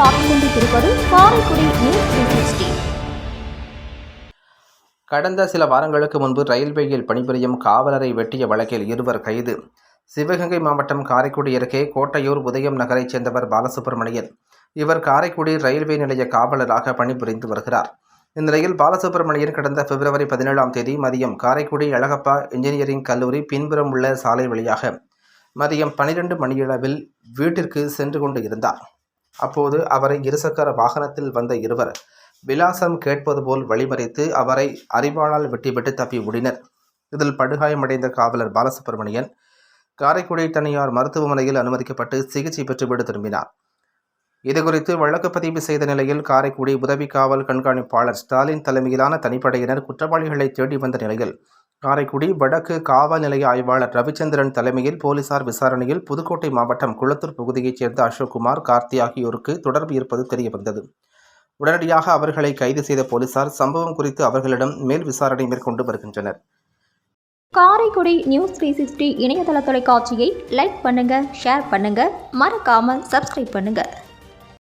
பார்த்துக் கொண்டிருப்பது Karaikudi news three கடந்த சில வாரங்களுக்கு முன்பு ரயில்வேயில் பணிபுரியும் காவலரை வெட்டிய வழக்கில் இருவர் கைது. சிவகங்கை மாவட்டம் காரைக்குடி அருகே கோட்டையூர் உதயம் நகரைச் சேர்ந்தவர் பாலசுப்ரமணியன். இவர் காரைக்குடி ரயில்வே நிலைய காவலராக பணிபுரிந்து வருகிறார். இந்நிலையில் பாலசுப்ரமணியன் கடந்த பிப்ரவரி பதினேழாம் தேதி மதியம் காரைக்குடி அழகப்பா இன்ஜினியரிங் கல்லூரி பின்புறம் உள்ள சாலை வழியாக மதியம் பனிரெண்டு மணியளவில் வீட்டிற்கு சென்று கொண்டு இருந்தார். அப்போது அவரை இருசக்கர வாகனத்தில் வந்த இருவர் விலாசம் கேட்பது போல் வழிமறித்து அவரை அறிவாளால் வெட்டிவிட்டு தப்பி ஓடினர். இதில் படுகாயமடைந்த காவலர் பாலசுப்ரமணியன் காரைக்குடி தனியார் மருத்துவமனையில் அனுமதிக்கப்பட்டு சிகிச்சை பெற்று வீடு திரும்பினார். இதுகுறித்து வழக்கு பதிவு செய்த நிலையில் காரைக்குடி உதவி காவல் கண்காணிப்பாளர் ஸ்டாலின் தலைமையிலான தனிப்படையினர் குற்றவாளிகளை தேடி வந்த நிலையில் காரைக்குடி வடக்கு காவல் நிலைய ஆய்வாளர் ரவிச்சந்திரன் தலைமையில் போலீசார் விசாரணையில் புதுக்கோட்டை மாவட்டம் குளத்தூர் பகுதியைச் சேர்ந்த அசோக்குமார் கார்த்தி ஆகியோருக்கு தொடர்பு இருப்பது தெரியவந்தது. உடனடியாக அவர்களை கைது செய்த போலீசார் சம்பவம் குறித்து அவர்களிடம் மேல் விசாரணை மேற்கொண்டு வருகின்றனர். காரைக்குடி நியூஸ் த்ரீ சிக்ஸ்டி இணையதள தொலைக்காட்சியை லைக் பண்ணுங்க ஷேர் பண்ணுங்க மறக்காமல் சப்ஸ்கிரைப் பண்ணுங்க.